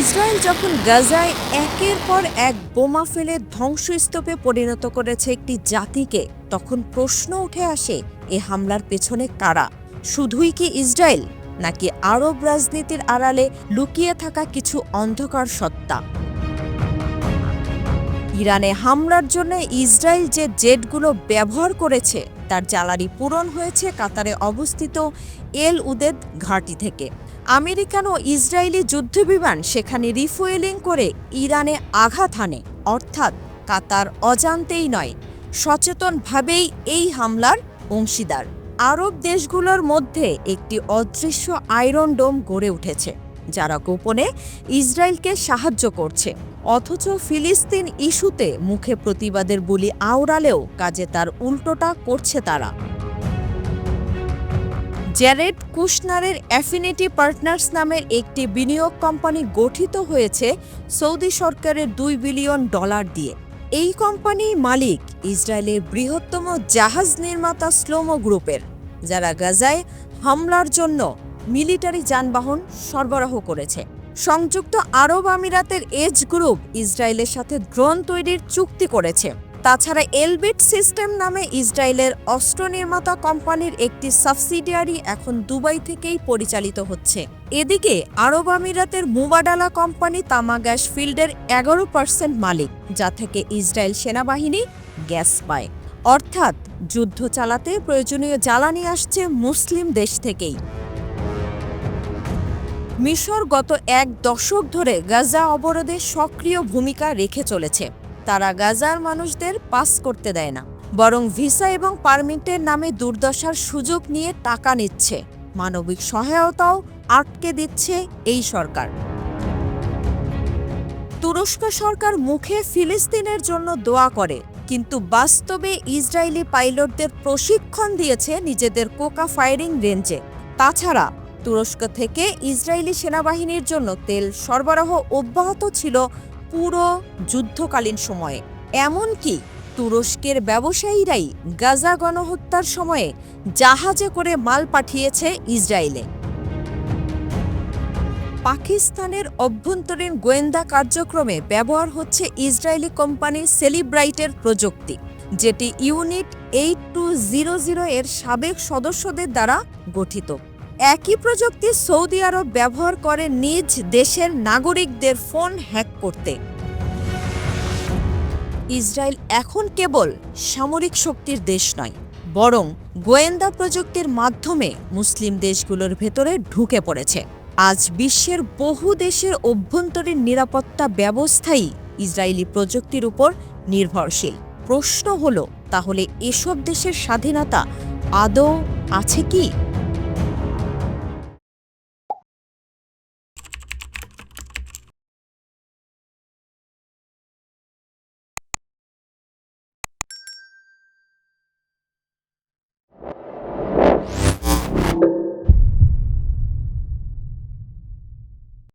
Israel যখন গাজায় একের পর এক বোমা ফেলে ধ্বংসস্তূপে পরিণত করেছে একটি জাতিকে, তখন প্রশ্ন উঠে আসে, এ হামলার পেছনে কারা? শুধুই কি ইসরায়েল, নাকি আরব রাজনীতির আড়ালে লুকিয়ে থাকা কিছু অন্ধকার সত্তা? ইরানে হামলার জন্য ইসরায়েল যে জেটগুলো ব্যবহার করেছে, তার জ্বালানি পূরণ হয়েছে কাতারে অবস্থিত এল উদেদ ঘাঁটি থেকে। আমেরিকান ও ইসরায়েলি যুদ্ধবিমান সেখানে রিফুয়েলিং করে ইরানে আঘাত হানে। অর্থাৎ কাতার অজান্তেই নয়, সচেতনভাবেই এই হামলার অংশীদার। আরব দেশগুলোর মধ্যে একটি অদৃশ্য আয়রন ডোম গড়ে উঠেছে, যারা গোপনে ইসরায়েলকে সাহায্য করছে। অথচ ফিলিস্তিন ইস্যুতে মুখে প্রতিবাদের বুলি আওড়ালেও কাজে তার উল্টোটা করছে তারা। জ্যারেড কুশনারের অ্যাফিনিটি পার্টনার্স নামের একটি বিনিয়োগ কোম্পানি গঠিত হয়েছে সৌদি সরকারের দুই বিলিয়ন ডলার দিয়ে। এই কোম্পানির মালিক ইসরায়েলের বৃহত্তম জাহাজ নির্মাতা স্লোমো গ্রুপের, যারা গাজায় হামলার জন্য মিলিটারি যানবাহন সরবরাহ করেছে। সংযুক্ত আরব আমিরাতের এজ গ্রুপ ইসরায়েলের সাথে ড্রোন তৈরির চুক্তি করেছে। তাছাড়া এলবিট সিস্টেম নামে ইসরায়েলের অস্ত্র নির্মাতা কোম্পানির একটি সাবসিডিয়ারি এখন দুবাই থেকেই পরিচালিত হচ্ছে। এদিকে আরব আমিরাতের মুবাডালা কোম্পানি তামা গ্যাস ফিল্ডের এগারো পার্সেন্ট মালিক, যা থেকে ইসরায়েল সেনাবাহিনী গ্যাস পায়। অর্থাৎ যুদ্ধ চালাতে প্রয়োজনীয় জ্বালানি আসছে মুসলিম দেশ থেকেই। মিশর গত এক দশক ধরে গাজা অবরোধে সক্রিয় ভূমিকা রেখে চলেছে। তারা গাজার মানুষদের পাস করতে দেয় না, বরং ভিসা এবং পারমিটের নামে দুর্দশার সুযোগ নিয়ে টাকা নিচ্ছে। মানবিক সহায়তাও আটকে দিচ্ছে এই সরকার। তুরস্ক সরকার মুখে ফিলিস্তিনের জন্য দোয়া করে, কিন্তু বাস্তবে ইসরায়েলি পাইলটদের প্রশিক্ষণ দিয়েছে নিজেদের কোকা ফায়ারিং রেঞ্জে। তাছাড়া, তুরস্ক থেকে ইসরায়েলি সেনাবাহিনীর জন্য তেল সরবরাহ অব্যাহত ছিল পুরো যুদ্ধকালীন সময়ে। এমনকি তুরস্কের ব্যবসায়ীরাই গাজা গণহত্যার সময়ে জাহাজে করে মাল পাঠিয়েছে ইসরায়েলে। পাকিস্তানের অভ্যন্তরীণ গোয়েন্দা কার্যক্রমে ব্যবহার হচ্ছে ইসরায়েলি কোম্পানি সেলিব্রাইটের প্রযুক্তি, যেটি unit eight two zero zero এর সাবেক সদস্যদের দ্বারা গঠিত। একই প্রযুক্তি সৌদি আরব ব্যবহার করে নিজ দেশের নাগরিকদের ফোন হ্যাক করতে। ইসরায়েল এখন কেবল সামরিক শক্তির দেশ নয়, বরং গোয়েন্দা প্রযুক্তির মাধ্যমে মুসলিম দেশগুলোর ভেতরে ঢুকে পড়েছে। আজ বিশ্বের বহু দেশের অভ্যন্তরীণ নিরাপত্তা ব্যবস্থাই ইসরায়েলি প্রযুক্তির উপর নির্ভরশীল। প্রশ্ন হলো, তাহলে এসব দেশের স্বাধীনতা আদৌ আছে কি?